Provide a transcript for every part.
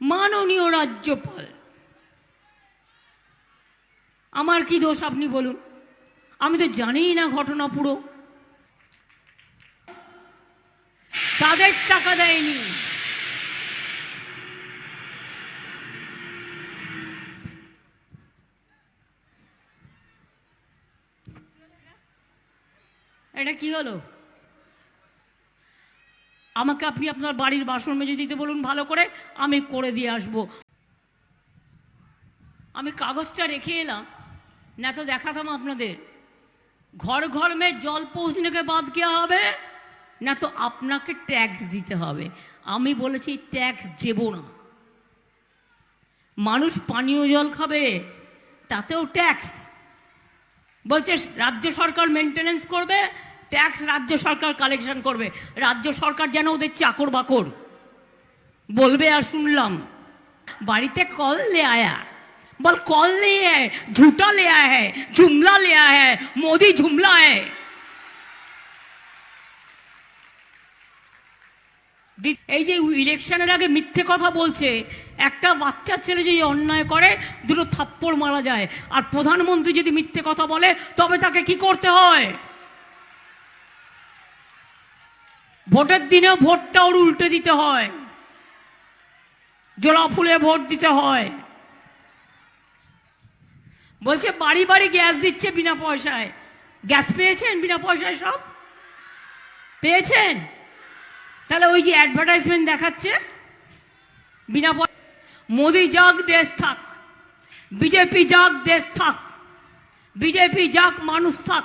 মাননীয় রাজ্যপাল। আমার কি দোষ আপনি বলুন? আমি তো জানিই না ঘটনা পুরো। তাদের টাকা দেয়নি। এটা কি হলো? আমাকে আপনি আপনার বাড়ির বাসন মেজে দিতে বলুন ভালো করে, আমি করে দিয়ে আসব। আমি কাগজটা রেখে এলাম। না তো দেখাতাম আপনাদের। ঘর ঘর মে জল পৌঁছনেকে বাদ দেওয়া হবে? না তো আপনাকে ট্যাক্স দিতে হবে। আমি বলেছি, ট্যাক্স দেব না। মানুষ পানীয় জল খাবে, তাতেও ট্যাক্স। বলছে, রাজ্য সরকার মেনটেনেন্স করবে ট্যাক্স রাজ্য সরকার কালেকশন করবে। রাজ্য সরকার যেন ওদের চাকর বাকর বলবে আর শুনলাম, বাড়িতে কল লে আয়া। বল, কল লে আয় ঝুটা লে আয় হ্যায় ঝুমলা লে আয় হ্যায় মোদি ঝুমলা হ্যাঁ এই যে ইলেকশনের আগে মিথ্যে কথা বলছে, একটা বাচ্চা ছেলে যদি অন্যায় করে, দুটো থাপ্পড় মারা যায়। আর প্রধানমন্ত্রী যদি মিথ্যে কথা বলে, তবে তাকে কি করতে হয়? ভোটের দিনেও ভোটটা ওর উল্টে দিতে হয়। জোড়া ফুলে ভোট দিতে হয়। বলছে, বাড়ি বাড়ি গ্যাস দিচ্ছে বিনা পয়সায়। গ্যাস পেয়েছেন বিনা পয়সায় সব? পেয়েছেন? তাহলে ওই যে অ্যাডভার্টাইজমেন্ট দেখাচ্ছে, বিনা পয়- মোদি যাক, দেশ থাক। বিজেপি যাক, দেশ থাক। বিজেপি যাক, মানুষ থাক।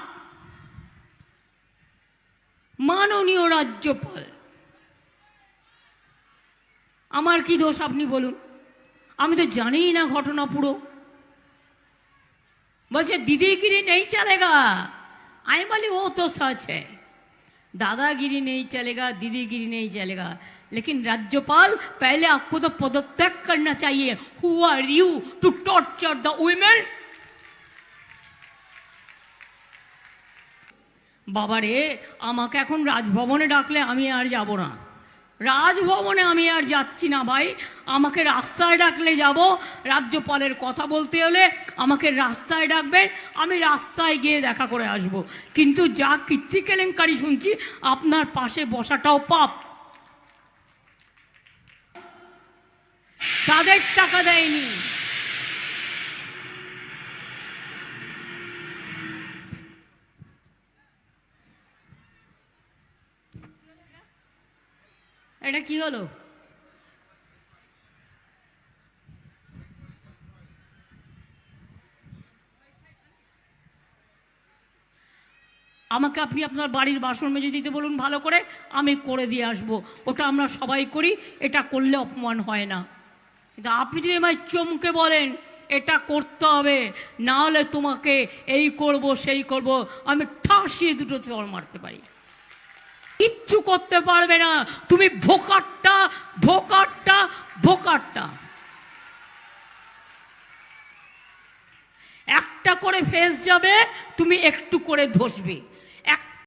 মাননীয় রাজ্যপাল আমার কি দোষ আপনি বলুন আমি তো জানিই না ঘটনা পুরো বলছে दीदीगिरी नहीं चलेगा आई बोली वो तो सच है दादागिरी नहीं चलेगा दीदीगिरी नहीं चलेगा लेकिन राज्यपाल पहले आपको तो पदत्याग करना चाहिए who are you to torture the women বাবারে, আমাকে এখন রাজভবনে ডাকলে আমি আর যাব না। রাজভবনে আমি আর যাচ্ছি না ভাই। আমাকে রাস্তায় ডাকলে যাব, রাজ্যপালের কথা বলতে হলে আমাকে রাস্তায় ডাকবেন, আমি রাস্তায় গিয়ে দেখা করে আসব। কিন্তু যা কীর্তি কেলেঙ্কারি শুনছি, আপনার পাশে বসাটাও পাপ। তাদের টাকা দেয়নি। এটা কি হলো? আমাকে আপনি আপনার বাড়ির বাসন মেজে দিতে বলুন ভালো করে, আমি করে দিয়ে আসব। ওটা আমরা সবাই করি, এটা করলে অপমান হয় না। কিন্তু আপনি যদি আমায় চমকে বলেন, এটা করতে হবে, না হলে তোমাকে এই করব, সেই করব, আমি ঠাসিয়ে দুটো চড় মারতে পারি। কিচ্ছু করতে পারবে না। তুমি ভোকারটা ভোকারটা ভোকারটা একটা করে ফেস যাবে, তুমি একটু করে ধসবে।